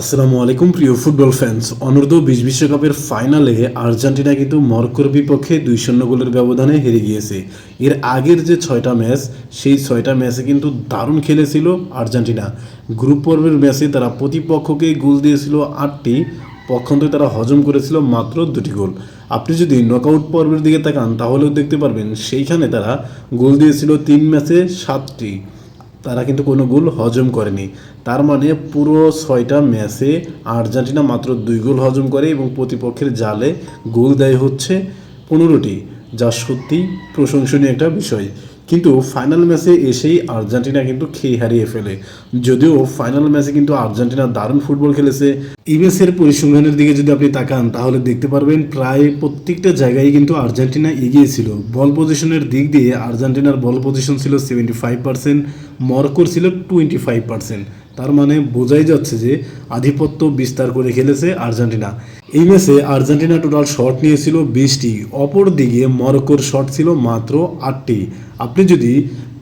আসসালামু আলাইকুম, প্রিয় ফুটবল ফ্যান্স অনূর্ধ্ব বিশ বিশ্বকাপের ফাইনালে আর্জেন্টিনা কিন্তু মরক্কোর বিপক্ষে দুই শূন্য গোলের ব্যবধানে হেরে গিয়েছে। এর আগের যে ছয়টা ম্যাচ সেই ছয়টা ম্যাচে কিন্তু দারুণ খেলেছিল আর্জেন্টিনা। গ্রুপ পর্বের ম্যাচে তারা প্রতিপক্ষকে গোল দিয়েছিল আটটি, পক্ষান্তরে তারা হজম করেছিল মাত্র দুটি গোল। আপনি যদি নকআউট পর্বের দিকে তাকান, তাহলেও দেখতে পারবেন সেইখানে তারা গোল দিয়েছিল তিন ম্যাচে সাতটি। তারা কিন্তু কোনো গোল হজম করেনি। তার মানে পুরো ছয়টা ম্যাচে আর্জেন্টিনা মাত্র দুই গোল হজম করে এবং প্রতিপক্ষের জালে গোল দেয় হচ্ছে পনেরোটি, যা সত্যি প্রশংসনীয় একটা বিষয়। কিন্তু ফাইনাল ম্যাচে এসেই আর্জেন্টিনা কিন্তু খেয়ে হারিয়ে ফেলে। যদিও ফাইনাল ম্যাচে কিন্তু আর্জেন্টিনা দারুণ ফুটবল খেলেছে। ইমেসের পরিসংখ্যানের দিকে যদি আপনি তাকান, তাহলে দেখতে পারবেন প্রায় প্রত্যেকটা জায়গায় কিন্তু আর্জেন্টিনা এগিয়ে ছিল বল পজিশনের দিক দিয়ে আর্জেন্টিনার বল পজিশন ছিল সেভেন্টি ফাইভ পার্সেন্ট মরক্কোর ছিল টোয়েন্টি ফাইভ পার্সেন্ট তার মানে বোঝাই যাচ্ছে যে আধিপত্য বিস্তার করে খেলেছে আর্জেন্টিনা। এই ম্যাচে আর্জেন্টিনা টোটাল শট নিয়েছিল বিশটি অপর দিকে মরক্কোর শট ছিল মাত্র আটটি। আপনি যদি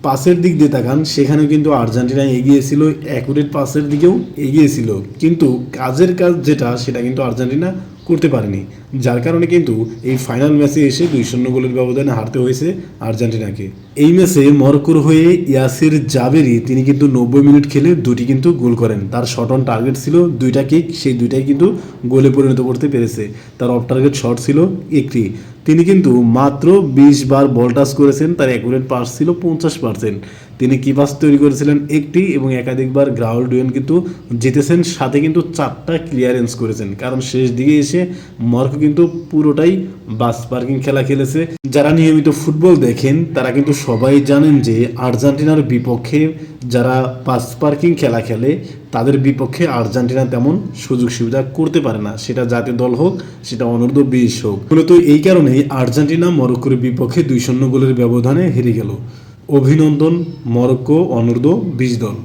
পাসের দিক দিয়ে তাকান সেখানে কিন্তু আর্জেন্টিনা এগিয়েছিল অ্যাকুরেট পাসের দিকেও এগিয়েছিল কিন্তু কাজের কাজ যেটা, সেটা কিন্তু আর্জেন্টিনা করতে পারেনি। যার কারণে কিন্তু এই ফাইনাল ম্যাচে এসে দুই শূন্য গোলের ব্যবধানে হারতে হয়েছে আর্জেন্টিনাকে। এই ম্যাচে মরক্কোর হয়ে ইয়াসির জাবেরি তিনি কিন্তু নব্বই মিনিট খেলে দুটি কিন্তু গোল করেন। তার শট অন টার্গেট ছিল দুইটা কিক সেই দুইটাই কিন্তু গোলে পরিণত করতে পেরেছে। তার অফ টার্গেট শট ছিল একটি। তিনি কিন্তু মাত্র বিশ বার বল টাচ করেছেন, তার অ্যাকুরেট পাস ছিল পঞ্চাশ পার্সেন্ট তিনি কি পাস তৈরি করেছিলেন একটি এবং একাধিকবার গ্রাউল ডুয়েন কিন্তু জিতেছেন, সাথে কিন্তু চারটা ক্লিয়ারেন্স করেছেন। কারণ শেষ দিকে এসে মর্কো কিন্তু পুরোটাই বাস পার্কিং খেলা খেলেছে। যারা নিয়মিত ফুটবল দেখেন, তারা কিন্তু সবাই জানেন যে আর্জেন্টিনার বিপক্ষে যারা পাস পার্কিং খেলা খেলে, তাদের বিপক্ষে আর্জেন্টিনা তেমন সুযোগ সুবিধা করতে পারে না। সেটা জাতীয় দল হোক, সেটা অনূর্ধ্ব বিশ হোক। মূলত এই কারণেই আর্জেন্টিনা মরক্কোর বিপক্ষে দুই শূন্য গোলের ব্যবধানে হেরে গেল। অভিনন্দন মরক্কো অনূর্ধ্ব বিশ দল।